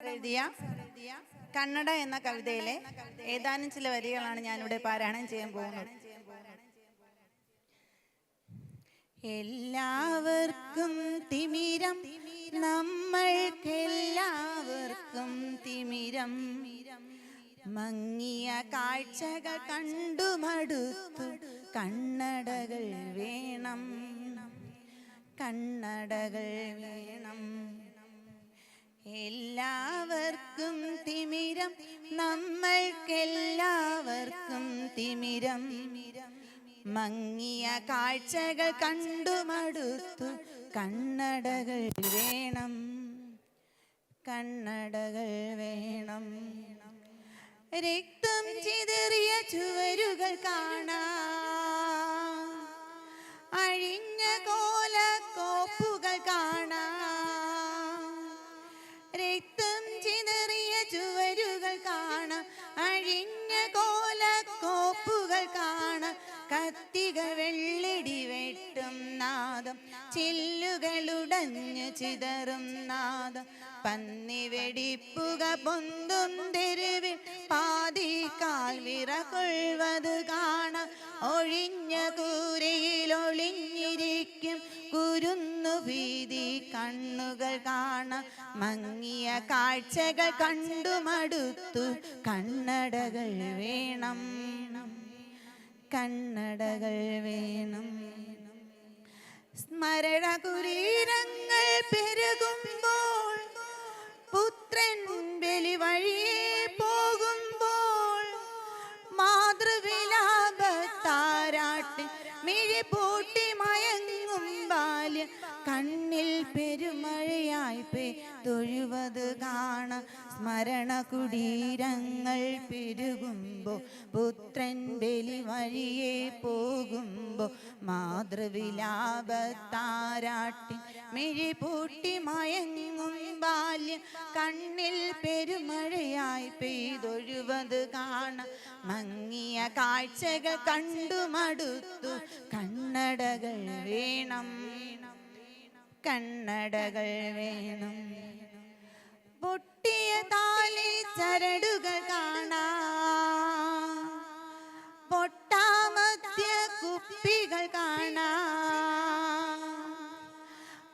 എഴുതിയ കന്നഡ എന്ന കവിതയിലെ ഏതാനും ചില വരികളാണ് ഞാനിവിടെ പാരായണം ചെയ്യാൻ പോകുന്നത്. എല്ലാവർക്കും തിമിരം നമ്മൾക്കെല്ലാവർക്കും തിമിരം. മങ്ങിയ കാഴ്ചകൾ കണ്ടു മടുത്തു കണ്ണടകൾ വേണം. കണ്ണടകൾ വേണം. എല്ലാവർക്കും തിമിരം. നമ്മൾക്കെല്ലാവർക്കും തിമിരം. മങ്ങിയ കാഴ്ചകൾ കണ്ടു മടുത്തു. കണ്ണടകൾ വേണം. കണ്ണടകൾ വേണം. രക്തം ചിതറിയ ചുവരുകൾ കാണാം. രക്തം ചിതറിയ ചുവരുകൾ കാണാം അഴിഞ്ഞ കോല കോപ്പുകൾ കാണാം കത്തിക വെള്ളിടി വെട്ടും നാദം ചില്ലുകളുടഞ്ഞു ചിതറും നാദം. പന്നി വെടിപ്പുക പൊന്തും തെരുവിൽ പാതി കാൽ വിറകൊള്ളുവത് കാണാം ഒഴിഞ്ഞ കൂരയിൽ കണ്ണുകൾ കാണ മങ്ങിയ കാഴ്ചകൾ കണ്ടു മടുത്തു കണ്ണടകൾ വേണം കണ്ണടകൾ വേണം. സ്മരണ കുരീരങ്ങൾ പെരുകുമ്പോൾ പെരുമഴയായി തൊഴുവത് കാണ. സ്മരണ കുടീരങ്ങൾ പെരുകുമ്പോ പുത്രൻ ബലി വഴിയെ പോകുമ്പോ മാതൃവിലാപത്താരാട്ടി മിഴി പൂട്ടി മയങ്ങും ബാല്യം. കണ്ണിൽ പെരുമഴയായി പെയ്തൊഴുവത് കാണ. മങ്ങിയ കാഴ്ചകൾ കണ്ടു മടുത്തു കണ്ണടകൾ വേണം. കണ്ണടകൾ വേണം. പൊട്ടിയ താലി ചരടുകൾ കാണാം. പൊട്ടാമധ്യ കുപ്പികൾ കാണാം.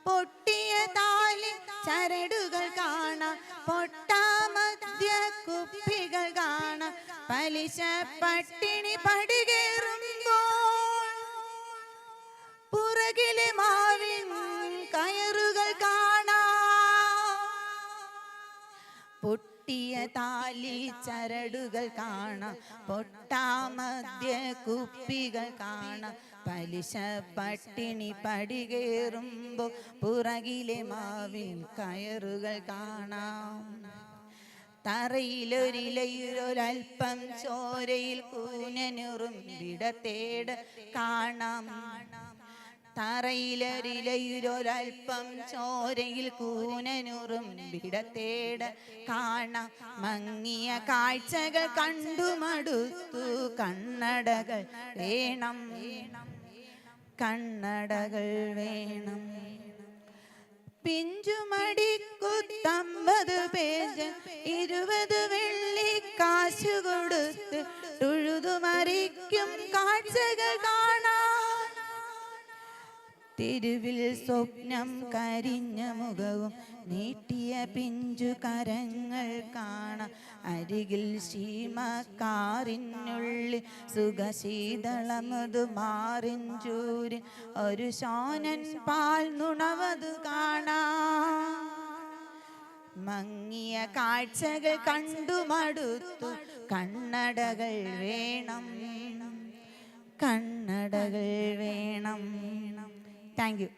പൊട്ടിയ താലി ചരടുകൾ കാണാം. പൊട്ടാമധ്യ കുപ്പികൾ കാണാം. പലിശ പട്ടിണി പടികേറുമ്പോൾ പൊട്ടിയ താലി ചരടുകൾ കാണാം. പൊട്ടാമധ്യ കുപ്പികൾ കാണാം. പലിശ പട്ടിണി പടികേറുമ്പോ പുറകിലെ മാവിൻ കയറുകൾ കാണാം. തറയിലൊരിലയിലൊരൽപ്പം ചോരയിൽ കൂനനുറും വിടത്തേട് കാണാം. തറയിലൊരിലയൊരൽപ്പം ചോരയിൽ കൂനനുറും വിടത്തേട് കാണ. മങ്ങിയ കാഴ്ചകൾ കണ്ടുമടുത്തു കണ്ണടകൾ വേണം. കണ്ണടകൾ വേണം. പിഞ്ചുമടിക്കുത്തമ്പത് പേജ് ഇരുപത് വെള്ളി കാശുകൊടുത്ത് തൊഴുതുമറിക്കും കാഴ്ചകൾ കാണാം. തെരുവിൽ സ്വപ്നം കരിഞ്ഞ മുഖവും നീട്ടിയ പിഞ്ചു കരങ്ങൾ കാണാം. അരികിൽ ശീമക്കാറിനുള്ളിൽ സുഖശീതളമതു മാറിഞ്ചൂരി ഒരു ശോനൻ പാൽ നുണവതു കാണാം. മങ്ങിയ കാഴ്ചകൾ കണ്ടു മടുത്തു കണ്ണടകൾ വേണം. കണ്ണടകൾ താങ്ക് യു